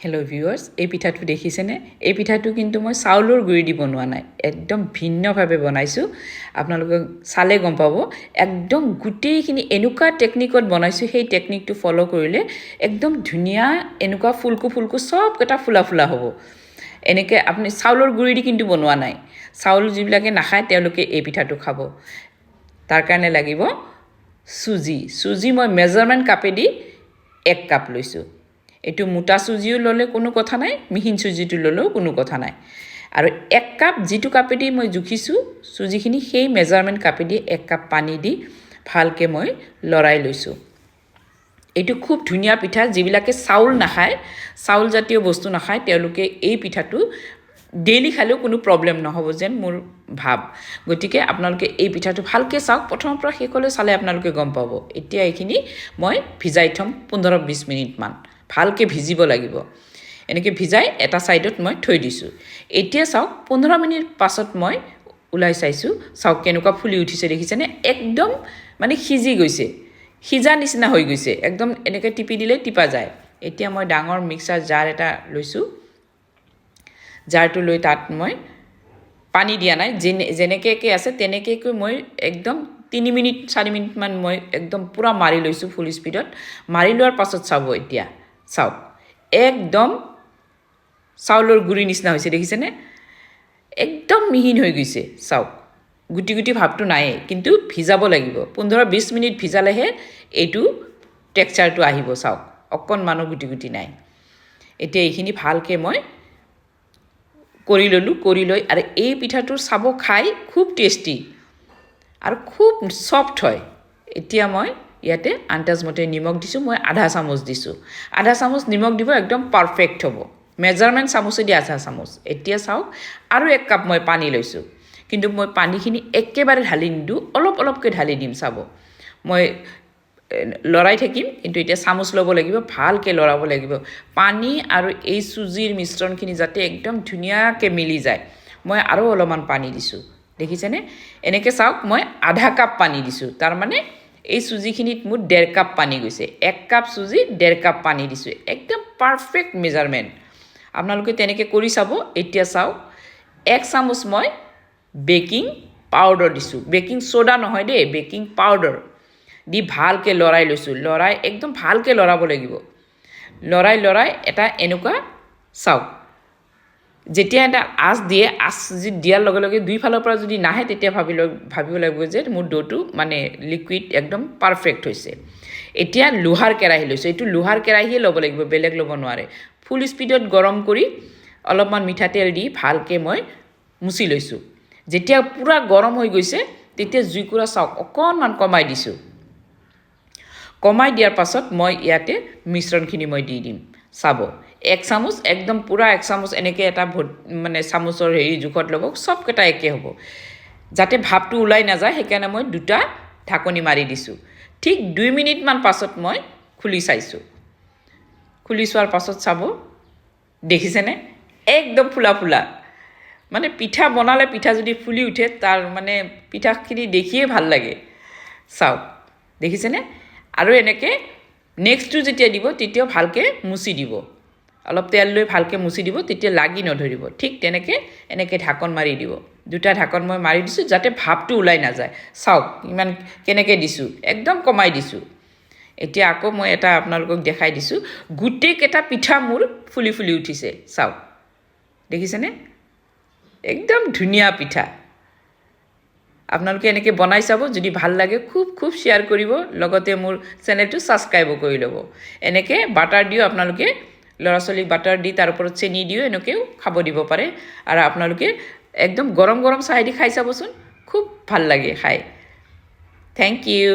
Hello' viewers এই পিঠাটো দেখিছেনে? এই পিঠাটো কিন্তু মই চাউলৰ গুড়ি দি বনোৱা নাই। একদম ভিন্নভাৱে বনাইছোঁ। আপোনালোকে চালে গম পাব। একদম গোটেইখিনি এনেকুৱা টেকনিকত বনাইছোঁ, সেই টেকনিকটো ফ'ল' কৰিলে একদম ধুনীয়া এনেকুৱা ফুলকো ফুলকো চবকেইটা ফুলা ফুলা হ'ব। এনেকৈ আপুনি চাউলৰ গুড়ি দি কিন্তু বনোৱা নাই। চাউল যিবিলাকে নাখায়, তেওঁলোকে এই পিঠাটো খাব। তাৰ কাৰণে লাগিব চুজি। চুজি মই মেজাৰমেণ্ট কাপেদি এক কাপ লৈছোঁ। এইটো মোটা চুজিও ল'লে কোনো কথা নাই, মিহিন চুজিটো ল'লেও কোনো কথা নাই। আৰু এক কাপ যিটো কাপেদি মই জুখিছোঁ চুজিখিনি সেই মেজাৰমেণ্ট কাপেদি এক কাপ পানী দি ভালকৈ মই লৰাই লৈছোঁ। এইটো খুব ধুনীয়া পিঠা, যিবিলাকে চাউল নাখায় চাউলজাতীয় বস্তু নাখায়, তেওঁলোকে এই পিঠাটো ডেইলি খালেও কোনো প্ৰব্লেম নহ'ব যেন মোৰ ভাৱ। গতিকে আপোনালোকে এই পিঠাটো ভালকৈ চাওক, প্ৰথমৰ পৰা শেষলৈ চালে আপোনালোকে গম পাব। এতিয়া এইখিনি মই ভিজাই থ'ম পোন্ধৰ বিছ মিনিটমান। ভালকৈ ভিজিব লাগিব। এনেকৈ ভিজাই এটা ছাইডত মই থৈ দিছোঁ। এতিয়া চাওক পোন্ধৰ মিনিট পাছত মই ওলাই চাইছোঁ চাওক কেনেকুৱা ফুলি উঠিছে, দেখিছেনে? একদম মানে সিজি গৈছে। সিজা নিচিনা হৈ গৈছে। একদম এনেকৈ টিপি দিলে টিপা যায়। এতিয়া মই ডাঙৰ মিক্সাৰ জাৰ এটা লৈছোঁ। জাৰটো লৈ তাত মই পানী দিয়া নাই। যেনে যেনেকৈ আছে তেনেকৈ মই একদম তিনি মিনিট, চাৰি মিনিটমান মই একদম পূৰা মাৰি লৈছোঁ ফুল স্পীডত মাৰি লোৱাৰ পাছত চাব এতিয়া। চাওক একদম চাউলৰ গুড়ি নিচিনা হৈছে, দেখিছেনে? একদম মিহিন হৈ গৈছে চাওক গুটি গুটি ভাৱটো নায়েই, কিন্তু ভিজাব লাগিব। পোন্ধৰ বিছ মিনিট ভিজালেহে এইটো টেক্সাৰটো আহিব চাওক অকণমানো গুটি গুটি নাই। এতিয়া এইখিনি ভালকৈ মই কৰি ল'লোঁ, কৰি লৈ আৰু এই পিঠাটোৰ চাব খাই খুব টেষ্টি আৰু খুব ছফ্ট হয়। এতিয়া মই ইয়াতে আন্দাজমতে নিমখ দিছোঁ, মই আধা চামুচ দিছোঁ। আধা চামুচ নিমখ দিব একদম পাৰফেক্ট হ'ব। মেজাৰমেণ্ট চামুচেদি আধা চামুচ। এতিয়া চাওক, আৰু এক কাপ মই পানী লৈছোঁ। কিন্তু মই পানীখিনি একেবাৰে ঢালি নিদিওঁ, অলপ অলপকৈ ঢালি দিম চাব। মই লৰাই থাকিম, কিন্তু এতিয়া চামুচ ল'ব লাগিব, ভালকৈ লৰাব লাগিব। পানী আৰু এই চুজিৰ মিশ্ৰণখিনি যাতে একদম ধুনীয়াকৈ মিলি যায়। মই আৰু অলপমান পানী দিছোঁ। দেখিছেনে? এনেকৈ চাওক, মই আধা কাপ পানী দিছোঁ। তাৰমানে এই চুজিখিনিত মোৰ ডেৰ কাপ পানী গৈছে। এক কাপ চুজি ডেৰ কাপ পানী দিছোঁ। একদম পাৰফেক্ট মেজাৰমেণ্ট আপোনালোকে তেনেকৈ কৰি চাব, এতিয়া চাওক। এক চামুচ মই বেকিং পাউডাৰ দিছোঁ। বেকিং ছ'ডা নহয় দেই বেকিং পাউডাৰ দি ভালকৈ লৰাই লৈছোঁ। লৰাই, একদম ভালকৈ লৰাব লাগিব। লৰাই লৰাই এটা এনেকুৱা, চাওক। যেতিয়া এটা আঁচ দিয়ে, আঁচ যদি দিয়াৰ লগে লগে দুইফালৰ পৰা যদি নাহে, তেতিয়া ভাবি ভাবিব লাগিব যে মোৰ ড'টো মানে লিকুইড একদম পাৰফেক্ট হৈছে। এতিয়া লোহাৰ কেৰাহী লৈছোঁ। এইটো লোহাৰ কেৰাহীয়ে ল'ব লাগিব, বেলেগ ল'ব নোৱাৰে। ফুল স্পীডত গৰম কৰি অলপমান মিঠাতেল দি ভালকৈ মই মুচি লৈছোঁ। যেতিয়া পূৰা গৰম হৈ গৈছে, তেতিয়া জুইকুৰা চাওক অকণমান কমাই দিছোঁ। কমাই দিয়াৰ পাছত মই ইয়াতে মিশ্ৰণখিনি মই দি দিম। চাব। এক চামুচ, একদম পূৰা এক চামুচ এনেকৈ এটা ভত মানে চামুচৰ হেৰি জোখত ল'ব চবকেইটা একে হ'ব। যাতে ভাপটো ওলাই নাযায়, সেইকাৰণে মই দুটা ঢাকনি মাৰি দিছোঁ। ঠিক দুই মিনিটমান পাছত মই খুলি চাইছোঁ। খুলি চোৱাৰ পাছত চাব, দেখিছেনে? একদম ফুলা ফুলা। মানে পিঠা বনালে পিঠা যদি ফুলি উঠে, তাৰ মানে পিঠাখিনি দেখিয়ে ভালো লাগে। চাওক, দেখিছেনে? আৰু এনেকৈ নেক্সটটো যেতিয়া দিব তেতিয়াও ভালকৈ মুচি দিব। অলপ তেল লৈ ভালকৈ মুচি দিব, তেতিয়া লাগি নধৰিব। ঠিক তেনেকৈ এনেকৈ ঢাকন মাৰি দিব। দুটা ঢাকন মই মাৰি দিছোঁ যাতে ভাপটো ওলাই নাযায়। চাওক, ইমান কেনেকৈ দিছোঁ। একদম কমাই দিছোঁ। এতিয়া আকৌ মই এটা আপোনালোকক দেখাই দিছোঁ। গোটেইকেইটা পিঠা মোৰ ফুলি ফুলি উঠিছে। চাওক, দেখিছেনে? একদম ধুনীয়া পিঠা। আপোনালোকে এনেকৈ বনাই চাব, যদি ভালো লাগে খুব খুব শ্বেয়াৰ কৰিব, লগতে মোৰ চেনেলটো ছাবস্ক্ৰাইবো কৰি ল'ব। এনেকৈ বাটাৰ দিও আপোনালোকে ল'ৰা ছোৱালীক বাটাৰ দি তাৰ ওপৰত চেনি দিও, এনেকৈও খাব দিব পাৰে। আৰু আপোনালোকে একদম গৰম গৰম চাহেদি খাই চাবচোন, খুব ভালো লাগে খাই। Thank you